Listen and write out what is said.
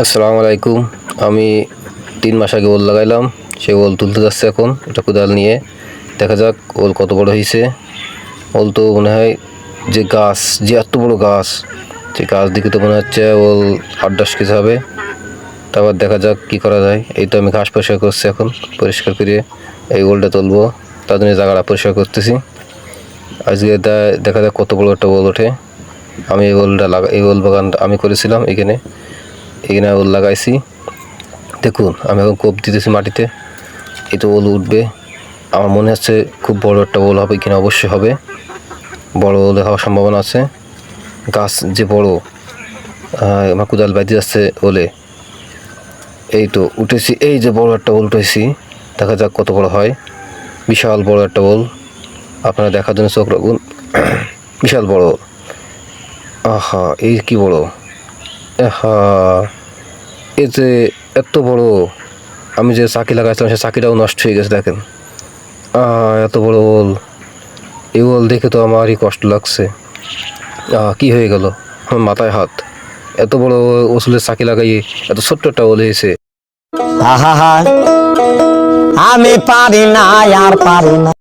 আসসালামু আলাইকুম। আমি তিন মাস আগে ওল লাগাইলাম সে ওল তুলতে যাচ্ছে এখন, এটা কোদাল নিয়ে। দেখা যাক ওল কত বড় হয়েছে ওল তো মনে হয় যে গাছ, যে এত বড় গাছ সেই গাছ দিকে তো মনে হচ্ছে ওল আট দশ কেজি হবে। তারপর দেখা যাক কি করা যায়। এই তো আমি ঘাস পরিষ্কার করছি এখন, পরিষ্কার করে এই ওলটা তুলবো। তার জন্য জায়গাটা পরিষ্কার করতেছি। আজকে দেখা যাক কত বড় একটা ওল ওঠে। আমি এই ওলটা লাগা, এই ওল বাগানটা আমি করেছিলাম এখানে। এখানে ওল লাগাইছি। দেখুন, আমি এখন কোপ দিতেছি মাটিতে। এই তো ওল উঠবে। আমার মনে হচ্ছে খুব বড় একটা ওল হবে কিনা, অবশ্যই হবে। বড় ওল হওয়ার সম্ভাবনা আছে। গাছ যে বড় আমার কোদাল বাইতে যাচ্ছে ওলে এই তো উঠেছি, এই যে বড় একটা ওল উঠেছি। দেখা যাক কত বড় হয়। বিশাল বড় একটা ওল আপনারা দেখার জন্য চোখ রাখুন। বিশাল বড় আহা, এই কি বড়? যে এত বড়, আমি যে চাকি লাগাইছিলাম সে চাকিটাও নষ্ট হয়ে গেছে, দেখেন। এত বড় ওল। এই ওল দেখে তো আমারই কষ্ট লাগছে। কি হয়ে গেল? আমার মাথায় হাত। এত বড় ওসুলের চাকি লাগাইয়ে এত ছোট্ট একটা ওল হয়েছে। আমি পারি না, আর পারি না।